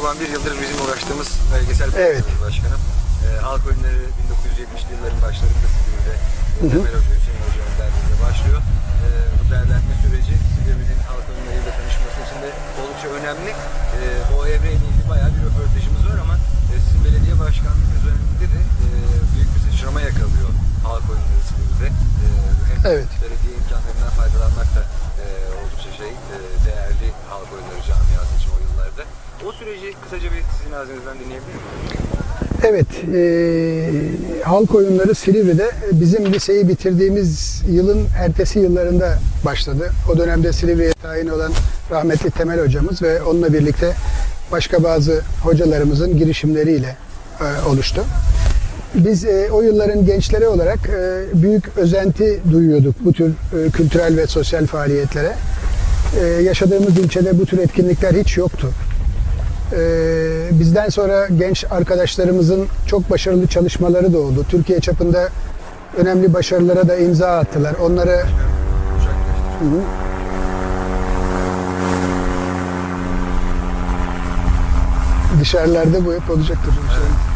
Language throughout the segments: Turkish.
Çoban bir yıldır bizim uğraştığımız belgesel Evet. başkanım. Ee, halk oyunları 1970'li yılların başlarında Silivri'de Temel Hoca, Hüseyin Hoca önderliğinde başlıyor. Ee, bu değerlendirme süreci Silivri'nin halk oyunlarıyla tanışması için de oldukça önemli. Ee, o evreyle ilgili bayağı bir röportajımız var ama e, sizin belediye başkanlığınız döneminde de e, büyük bir sıçrama yakalıyor halk oyunları Silivri'de. Ee, hem Evet. belediye imkanlarından faydalanmak da O süreci kısaca bir sizin ağzınızdan dinleyebilir miyim? Evet, e, halk oyunları Silivri'de bizim liseyi bitirdiğimiz yılın ertesi yıllarında başladı. O dönemde Silivri'ye tayin olan rahmetli Temel hocamız ve onunla birlikte başka bazı hocalarımızın girişimleriyle e, oluştu. Biz e, o yılların gençleri olarak e, büyük özenti duyuyorduk bu tür e, kültürel ve sosyal faaliyetlere. E, yaşadığımız ilçede bu tür etkinlikler hiç yoktu. Ee, bizden sonra genç arkadaşlarımızın çok başarılı çalışmaları da oldu. Türkiye çapında önemli başarılara da imza attılar. Onları Hı dışarılarda bu hep. Alalım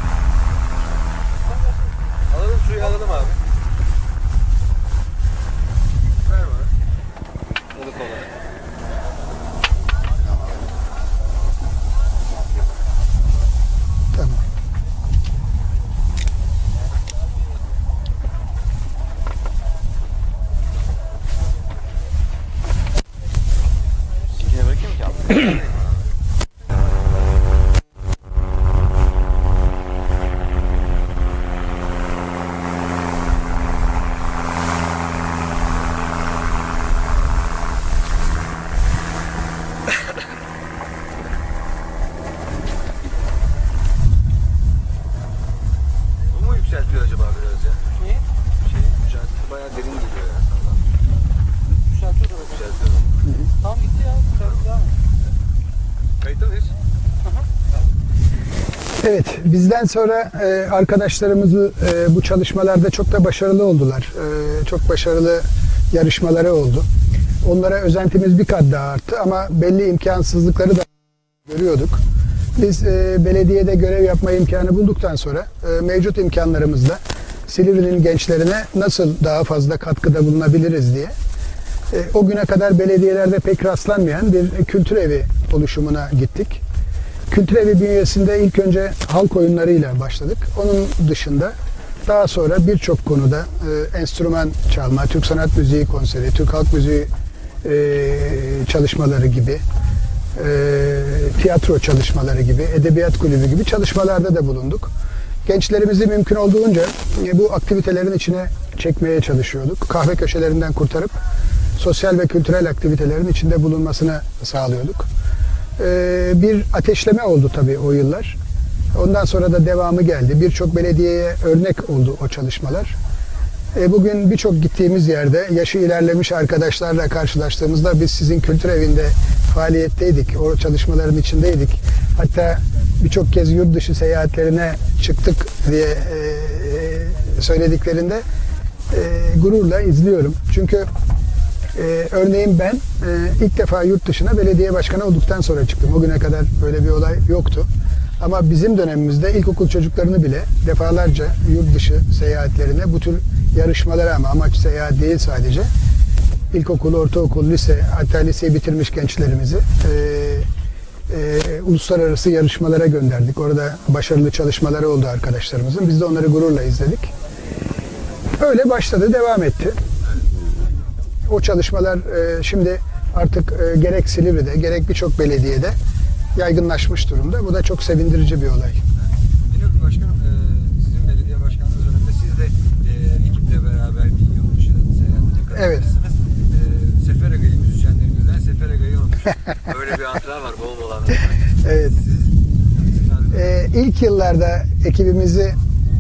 Evet, bizden sonra e, arkadaşlarımızı e, bu çalışmalarda çok da başarılı oldular. E, çok başarılı yarışmaları oldu. Onlara özentimiz bir kat daha arttı ama belli imkansızlıkları da görüyorduk. Biz e, belediyede görev yapma imkanı bulduktan sonra e, mevcut imkanlarımızla Silivri'nin gençlerine nasıl daha fazla katkıda bulunabiliriz diye e, o güne kadar belediyelerde pek rastlanmayan bir kültür evi oluşumuna gittik. Kültür evi bünyesinde ilk önce halk oyunlarıyla başladık. Onun dışında daha sonra birçok konuda e, enstrüman çalma, Türk sanat müziği konseri, Türk halk müziği e, çalışmaları gibi, e, tiyatro çalışmaları gibi, edebiyat kulübü gibi çalışmalarda da bulunduk. Gençlerimizi mümkün olduğunca e, bu aktivitelerin içine çekmeye çalışıyorduk. Kahve köşelerinden kurtarıp sosyal ve kültürel aktivitelerin içinde bulunmasını sağlıyorduk. Ee, bir ateşleme oldu tabii o yıllar. Ondan sonra da devamı geldi. Birçok belediyeye örnek oldu o çalışmalar. E, bugün birçok gittiğimiz yerde yaşı ilerlemiş arkadaşlarla karşılaştığımızda biz sizin kültür evinde faaliyetteydik. O çalışmaların içindeydik. Hatta birçok kez yurt dışı seyahatlerine çıktık diye e, e, söylediklerinde e, gururla izliyorum. Çünkü ee, örneğin ben e, ilk defa yurt dışına belediye başkanı olduktan sonra çıktım. O güne kadar böyle bir olay yoktu. Ama bizim dönemimizde ilkokul çocuklarını bile defalarca yurt dışı seyahatlerine bu tür yarışmalara ama amaç seyahat değil sadece. İlkokul, ortaokul, lise hatta liseyi bitirmiş gençlerimizi e, e, uluslararası yarışmalara gönderdik. Orada başarılı çalışmaları oldu arkadaşlarımızın. Biz de onları gururla izledik. Öyle başladı, devam etti. O çalışmalar e, şimdi artık e, gerek Silivri'de gerek birçok belediyede yaygınlaşmış durumda. Bu da çok sevindirici bir olay. Biliyorum başkanım, e, sizin belediye başkanlığınız döneminde siz de e, ekiple beraber bir yurt dışı seyahatine Evet. E, Sefer Aga'yı müzisyenlerimizden Sefer Aga'yı unutmuşuz. Böyle bir hatıra var bol bol anlatmak. Evet. Siz, E, ilk yıllarda ekibimizi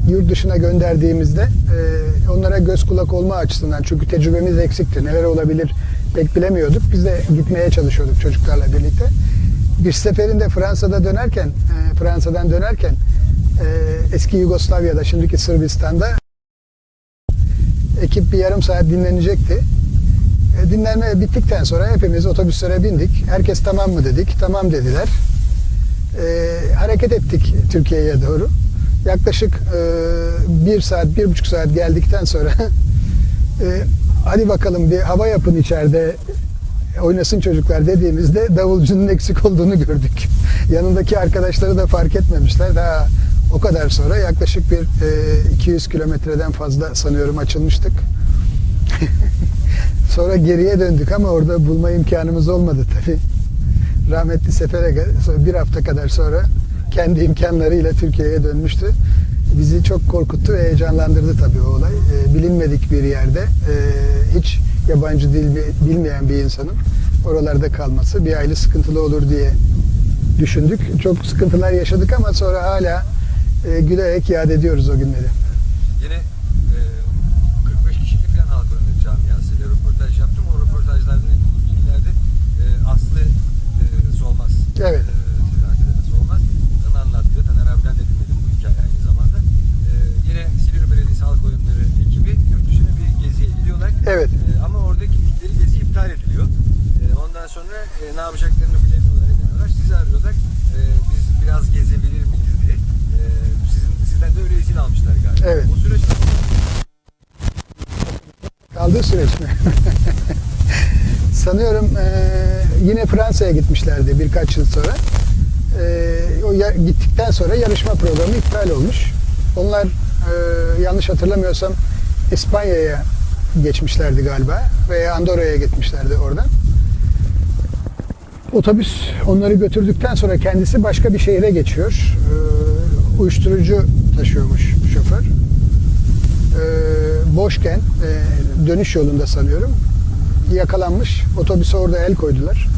yurt dışına gönderdiğimizde e, onlara göz kulak olma açısından çünkü tecrübemiz eksikti. Neler olabilir pek bilemiyorduk. Biz de gitmeye çalışıyorduk çocuklarla birlikte. Bir seferinde Fransa'da dönerken, e, Fransa'dan dönerken e, eski Yugoslavya'da, şimdiki Sırbistan'da ekip bir yarım saat dinlenecekti. E, dinlenme bittikten sonra hepimiz otobüslere bindik. Herkes tamam mı dedik. Tamam dediler. e, hareket ettik Türkiye'ye doğru. Yaklaşık e, bir saat, bir buçuk saat geldikten sonra e, hadi bakalım bir hava yapın içeride oynasın çocuklar dediğimizde davulcunun eksik olduğunu gördük. Yanındaki arkadaşları da fark etmemişler. Daha o kadar sonra yaklaşık bir e, 200 kilometreden fazla sanıyorum açılmıştık. sonra geriye döndük ama orada bulma imkanımız olmadı tabii. Rahmetli sonra bir hafta kadar sonra kendi imkanlarıyla Türkiye'ye dönmüştü. Bizi çok korkuttu ve heyecanlandırdı tabii o olay. E, bilinmedik bir yerde e, hiç yabancı dil bi- bilmeyen bir insanın oralarda kalması bir aile sıkıntılı olur diye düşündük. Çok sıkıntılar yaşadık ama sonra hala e, gülerek yad ediyoruz o günleri. Yine e, 45 kişilik falan halk oyunları camiasıyla röportaj yaptım. O röportajlardan edindiğim bilgilerde e, Aslı e, Solmaz. Evet. Kaldığı süreç mi? Sanıyorum eee, yine Fransa'ya gitmişlerdi birkaç yıl sonra. Eee, o ya- gittikten sonra yarışma programı iptal olmuş. Onlar eee, yanlış hatırlamıyorsam İspanya'ya geçmişlerdi galiba veya Andorra'ya gitmişlerdi oradan. Otobüs onları götürdükten sonra kendisi başka bir şehre geçiyor. Eee, uyuşturucu taşıyormuş şoför e, boşken e, dönüş yolunda sanıyorum yakalanmış. Otobüse orada el koydular.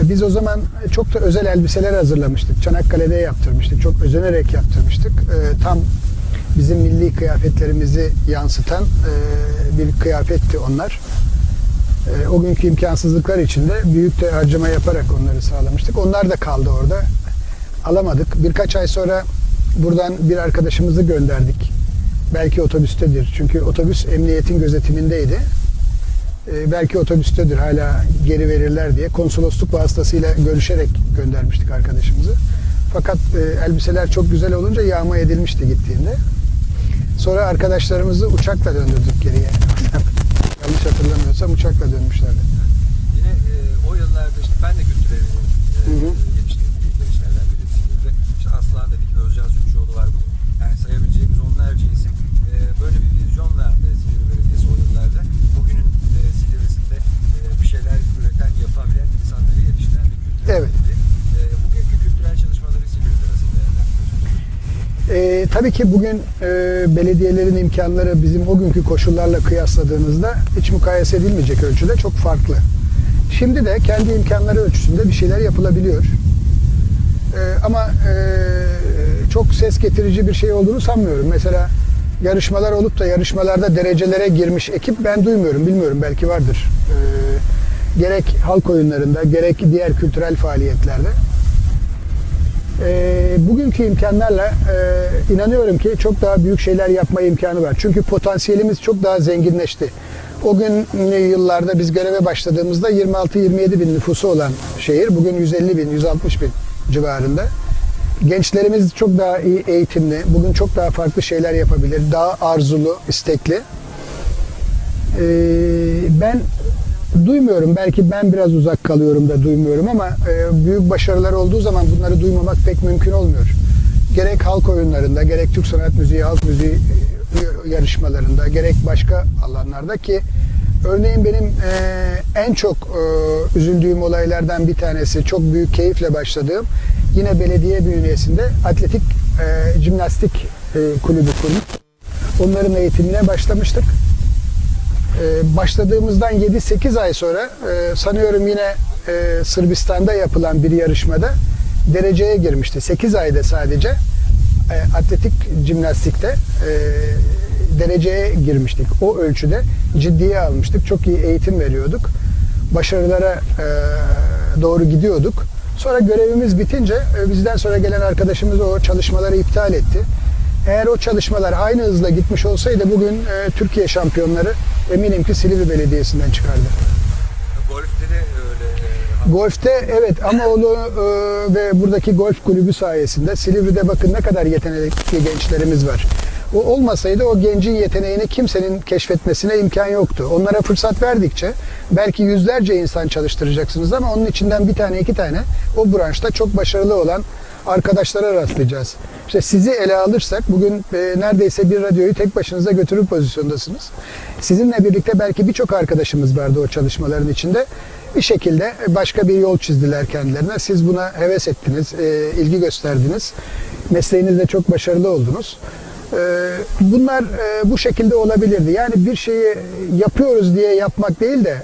E, biz o zaman çok da özel elbiseler hazırlamıştık. Çanakkale'de yaptırmıştık. Çok özenerek yaptırmıştık. E, tam bizim milli kıyafetlerimizi yansıtan e, bir kıyafetti onlar. E, o günkü imkansızlıklar içinde büyük de harcama yaparak onları sağlamıştık. Onlar da kaldı orada. Alamadık. Birkaç ay sonra buradan bir arkadaşımızı gönderdik. Belki otobüstedir. Çünkü otobüs emniyetin gözetimindeydi. Ee, belki otobüstedir hala geri verirler diye konsolosluk vasıtasıyla görüşerek göndermiştik arkadaşımızı. Fakat e, elbiseler çok güzel olunca yağma edilmişti gittiğinde. Sonra arkadaşlarımızı uçakla döndürdük geriye. Yanlış hatırlamıyorsam uçakla dönmüşlerdi. Yine e, o yıllarda işte ben de kültür evinin e, Hı hı. yetiştirdiği gençlerden birisiydi. İşte Aslan dedik, Özcan Sütçüoğlu var bugün. Yani sayabileceğimiz onlarca isim. E, böyle bir vizyonla e, Silivri Belediyesi o yıllarda bugünün e, Silivri'sinde e, bir şeyler üreten, yapabilen insanları yetiştiren bir kültür Evet. eviydi. E, bugünkü kültürel çalışmaları Silivri'de nasıl değerlendiriyorsunuz? Ee, tabii ki bugün e, belediyelerin imkanları bizim o günkü koşullarla kıyasladığımızda hiç mukayese edilmeyecek ölçüde çok farklı. Şimdi de kendi imkanları ölçüsünde bir şeyler yapılabiliyor. Ee, ama e, çok ses getirici bir şey olduğunu sanmıyorum. Mesela yarışmalar olup da yarışmalarda derecelere girmiş ekip ben duymuyorum, bilmiyorum belki vardır. Ee, gerek halk oyunlarında, gerek diğer kültürel faaliyetlerde. E, bugünkü imkanlarla e, inanıyorum ki çok daha büyük şeyler yapma imkanı var. Çünkü potansiyelimiz çok daha zenginleşti. O gün yıllarda biz göreve başladığımızda 26-27 bin nüfusu olan şehir bugün 150 bin, 160 bin civarında. Gençlerimiz çok daha iyi eğitimli, bugün çok daha farklı şeyler yapabilir, daha arzulu, istekli. Ee, ben duymuyorum. Belki ben biraz uzak kalıyorum da duymuyorum ama e, büyük başarılar olduğu zaman bunları duymamak pek mümkün olmuyor. Gerek halk oyunlarında, gerek Türk sanat müziği, halk müziği e, yarışmalarında, gerek başka alanlarda ki örneğin benim e, en çok e, üzüldüğüm olaylardan bir tanesi, çok büyük keyifle başladığım yine belediye bünyesinde atletik e, jimnastik e, kulübü kurmuş. Onların eğitimine başlamıştık. Ee, başladığımızdan 7-8 ay sonra e, sanıyorum yine e, Sırbistan'da yapılan bir yarışmada dereceye girmişti. 8 ayda sadece e, atletik jimnastikte dereceye girmiştik. O ölçüde ciddiye almıştık. Çok iyi eğitim veriyorduk. Başarılara doğru gidiyorduk. Sonra görevimiz bitince bizden sonra gelen arkadaşımız o çalışmaları iptal etti. Eğer o çalışmalar aynı hızla gitmiş olsaydı bugün e, Türkiye şampiyonları eminim ki Silivri Belediyesi'nden çıkardı. Golf'te de öyle e, Golf'te evet Amaoğlu e, ve buradaki golf kulübü sayesinde Silivri'de bakın ne kadar yetenekli gençlerimiz var. O olmasaydı o gencin yeteneğini kimsenin keşfetmesine imkan yoktu. Onlara fırsat verdikçe belki yüzlerce insan çalıştıracaksınız ama onun içinden bir tane iki tane o branşta çok başarılı olan arkadaşlara rastlayacağız. İşte sizi ele alırsak bugün e, neredeyse bir radyoyu tek başınıza götürür pozisyondasınız. Sizinle birlikte belki birçok arkadaşımız vardı o çalışmaların içinde. Bir şekilde başka bir yol çizdiler kendilerine. Siz buna heves ettiniz, e, ilgi gösterdiniz. Mesleğinizde çok başarılı oldunuz. E, bunlar bu şekilde olabilirdi. Yani bir şeyi yapıyoruz diye yapmak değil de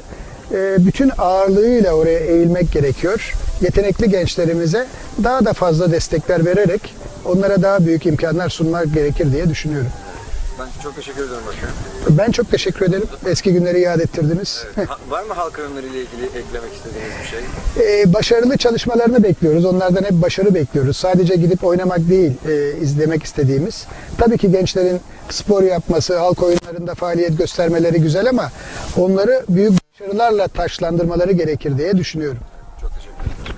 bütün ağırlığıyla oraya eğilmek gerekiyor. Yetenekli gençlerimize daha da fazla destekler vererek onlara daha büyük imkanlar sunmak gerekir diye düşünüyorum. Ben çok teşekkür ederim başkanım. Ben çok teşekkür ederim. Eski günleri yad ettirdiniz. Evet. Ha- var mı halk oyunları ile ilgili eklemek istediğiniz bir şey? Ee, başarılı çalışmalarını bekliyoruz. Onlardan hep başarı bekliyoruz. Sadece gidip oynamak değil e, izlemek istediğimiz. Tabii ki gençlerin spor yapması, halk oyunlarında faaliyet göstermeleri güzel ama onları büyük başarılarla taşlandırmaları gerekir diye düşünüyorum.